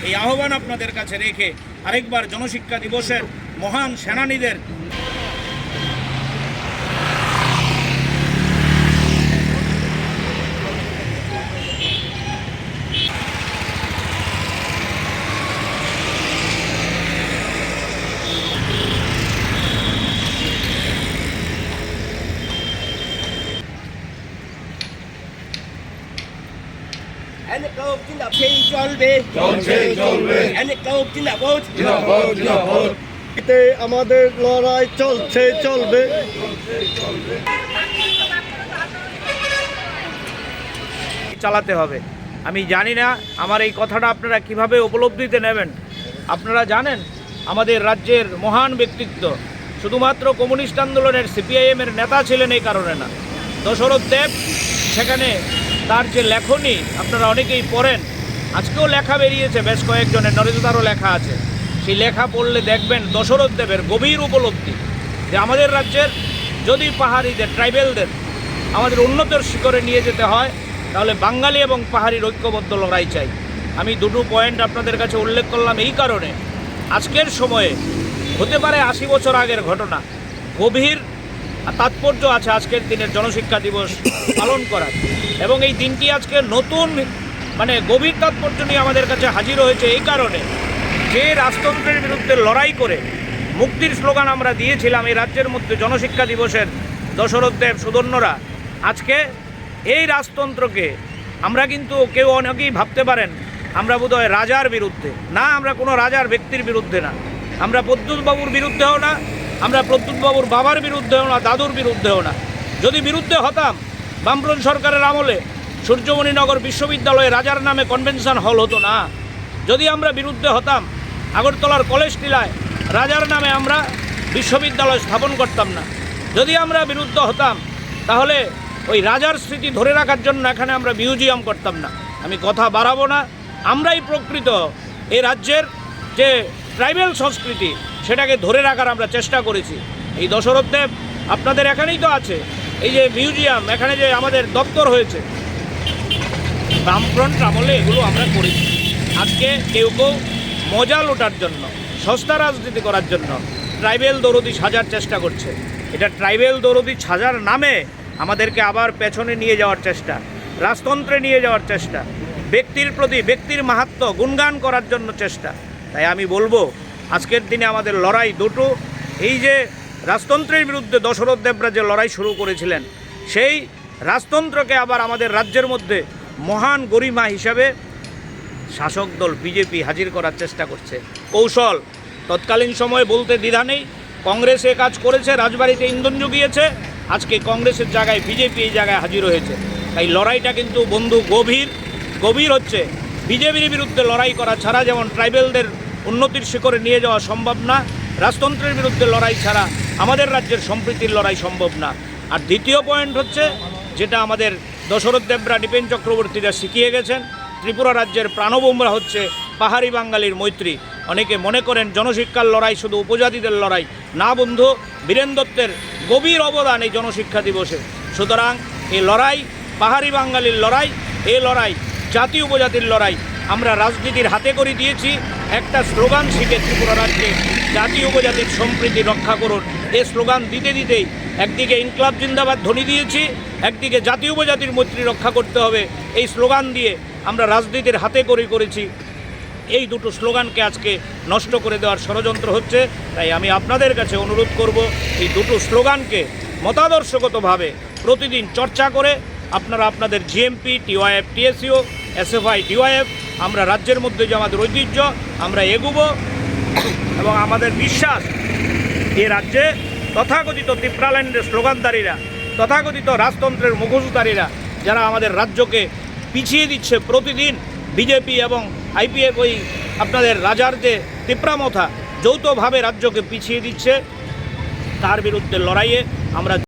এই আহ্বান আপনাদের কাছে রেখে আরেকবার জনশিক্ষা দিবসের মহান সেনানীদের জিন্দাবাদ চলবে। চলছে, চলবে। এতে আমাদের লড়াই চলছে চলবে। চালাতে হবে। আমি জানি না আমার এই কথাটা আপনারা কীভাবে উপলব্ধিতে নেবেন। আপনারা জানেন আমাদের রাজ্যের মহান ব্যক্তিত্ব শুধুমাত্র কমিউনিস্ট আন্দোলনের সিপিআইএমের নেতা ছিলেন এই কারণে না। দশরথ দেব সেখানে তার যে লেখনী আপনারা অনেকেই পড়েন, আজকেও লেখা বেরিয়েছে, বেশ কয়েকজনের, নরেন্দ্রদারও লেখা আছে। সেই লেখা পড়লে দেখবেন দশরথ দেবের গভীর উপলব্ধি যে আমাদের রাজ্যের যদি পাহাড়িদের, ট্রাইবেলদের আমাদের উন্নতর শিখরে নিয়ে যেতে হয়, তাহলে বাঙালি এবং পাহাড়ির ঐক্যবদ্ধ লড়াই চাই। আমি দুটো পয়েন্ট আপনাদের কাছে উল্লেখ করলাম এই কারণে। আজকের সময়ে হতে পারে আশি বছর আগের ঘটনা। গভীর তাৎপর্য আছে আজকের দিনের জনশিক্ষা দিবস পালন করার। এবং এই দিনটি আজকে নতুন মানে গভীর তাৎপর্য নিয়ে আমাদের কাছে হাজির হয়েছে এই কারণে যে রাজতন্ত্রের বিরুদ্ধে লড়াই করে মুক্তির স্লোগান আমরা দিয়েছিলাম এই রাজ্যের মধ্যে জনশিক্ষা দিবসের দশরথ দেব সুদর্ণরা, আজকে এই রাজতন্ত্রকে আমরা কিন্তু কেউ অনেকেই ভাবতে পারেন আমরা বোধহয় রাজার বিরুদ্ধে। না, আমরা কোনো রাজার ব্যক্তির বিরুদ্ধে না। আমরা প্রদ্যুৎবাবুর বিরুদ্ধেও না আমরা প্রদ্যুৎবাবুর বাবার বিরুদ্ধেও না, দাদুর বিরুদ্ধেও না। যদি বিরুদ্ধে হতাম, বামফ্রন্ট সরকারের আমলে সূর্যমণিনগর বিশ্ববিদ্যালয়ে রাজার নামে কনভেনশন হল হতো না। যদি আমরা বিরুদ্ধে হতাম, আগরতলার কলেজ টিলায় রাজার নামে আমরা বিশ্ববিদ্যালয় স্থাপন করতাম না। যদি আমরা বিরুদ্ধে হতাম, তাহলে ওই রাজার স্মৃতি ধরে রাখার জন্য এখানে আমরা মিউজিয়াম করতাম না। আমি কথা বাড়াবো না। আমরাই প্রকৃত এ রাজ্যের যে ট্রাইবেল সংস্কৃতি সেটাকে ধরে রাখার আমরা চেষ্টা করেছি। এই দশরথ দেব আপনাদের এখানেই তো আছে। এই যে মিউজিয়াম, এখানে যে আমাদের দপ্তর হয়েছে। বামফ্রন্ট আমলে এগুলো আমরা করেছি। আজকে কেউ কেউ মজা লোটার জন্য, সস্তা রাজনীতি করার জন্য ট্রাইবেল দরদি সাজার চেষ্টা করছে। এটা ট্রাইবেল দরদি সাজার নামে আমাদেরকে আবার পেছনে নিয়ে যাওয়ার চেষ্টা, রাজতন্ত্রে নিয়ে যাওয়ার চেষ্টা, ব্যক্তির প্রতি ব্যক্তির মাহাত্ম গুণগান করার জন্য চেষ্টা। তাই আমি বলব, আজকের দিনে আমাদের লড়াই দুটো। এই যে রাজতন্ত্রের বিরুদ্ধে দশরথ দেবরা যে লড়াই শুরু করেছিলেন, সেই রাজতন্ত্রকে আবার আমাদের রাজ্যের মধ্যে মহান গরিমা হিসাবে শাসক দল বিজেপি হাজির করার চেষ্টা করছে। কৌশল, তৎকালীন সময়ে বলতে দ্বিধা নেই। কংগ্রেস কাজ করেছে, রাজবাড়িতে ইন্ধন জুগিয়েছে। আজকে কংগ্রেসের জায়গায় বিজেপি এই জায়গায় হাজির হয়েছে। তাই লড়াইটা কিন্তু বন্ধু গভীর গভীর হচ্ছে। বিজেপির বিরুদ্ধে লড়াই করা ছাড়া যেমন ট্রাইবেলদের উন্নতির শিখরে নিয়ে যাওয়া সম্ভব না, রাজতন্ত্রের বিরুদ্ধে লড়াই ছাড়া আমাদের রাজ্যের সম্প্রীতির লড়াই সম্ভব না। আর দ্বিতীয় পয়েন্ট হচ্ছে যেটা আমাদের দশরথ দেবরা, নৃপেন চক্রবর্তীরা শিখিয়ে গেছেন, ত্রিপুরা রাজ্যের প্রাণবোমরা হচ্ছে পাহাড়ি বাঙালির মৈত্রী। অনেকে মনে করেন জনশিক্ষার লড়াই শুধু উপজাতিদের লড়াই না, বন্ধু, বীরেন দত্তের গভীর অবদান এই জনশিক্ষা দিবসে। সুতরাং এই লড়াই, পাহাড়ি বাঙালির লড়াই এই লড়াই জাতি উপজাতির লড়াই। আমরা রাজনীতির হাতে করে দিয়েছি। একটা স্লোগান শিখে ত্রিপুরা রাজ্যে জাতি উপজাতির সম্প্রীতি রক্ষা করুন। এই স্লোগান দিতে দিতেই একদিকে ইনকলাব জিন্দাবাদ ধ্বনি দিয়েছি, একদিকে জাতি উপজাতির মৈত্রী রক্ষা করতে হবে। এই স্লোগান দিয়ে আমরা রাজনীতির হাতে করে করেছি। এই দুটো স্লোগানকে আজকে নষ্ট করে দেওয়ার ষড়যন্ত্র হচ্ছে। তাই আমি আপনাদের কাছে অনুরোধ করব, এই দুটো স্লোগানকে মতাদর্শগতভাবে প্রতিদিন চর্চা করে আপনারা আপনাদের GMP TYF TSU SFI DYF আমরা রাজ্যের মধ্যে যে আমাদের ঐতিহ্য, আমরা এগুব। এবং আমাদের বিশ্বাস, এ রাজ্যে তথাকথিত ত্রিপ্রাল্যান্ডের স্লোগানদারীরা তথাকথিত রাজতন্ত্রের মুখোশধারীরা, যারা আমাদের রাজ্যকে পিছিয়ে দিচ্ছে প্রতিদিন বিজেপি এবং আইপিএফ ওই আপনাদের রাজার যে তিপ্রামথা, যৌথভাবে রাজ্যকে পিছিয়ে দিচ্ছে, তার বিরুদ্ধে লড়াইয়ে আমরা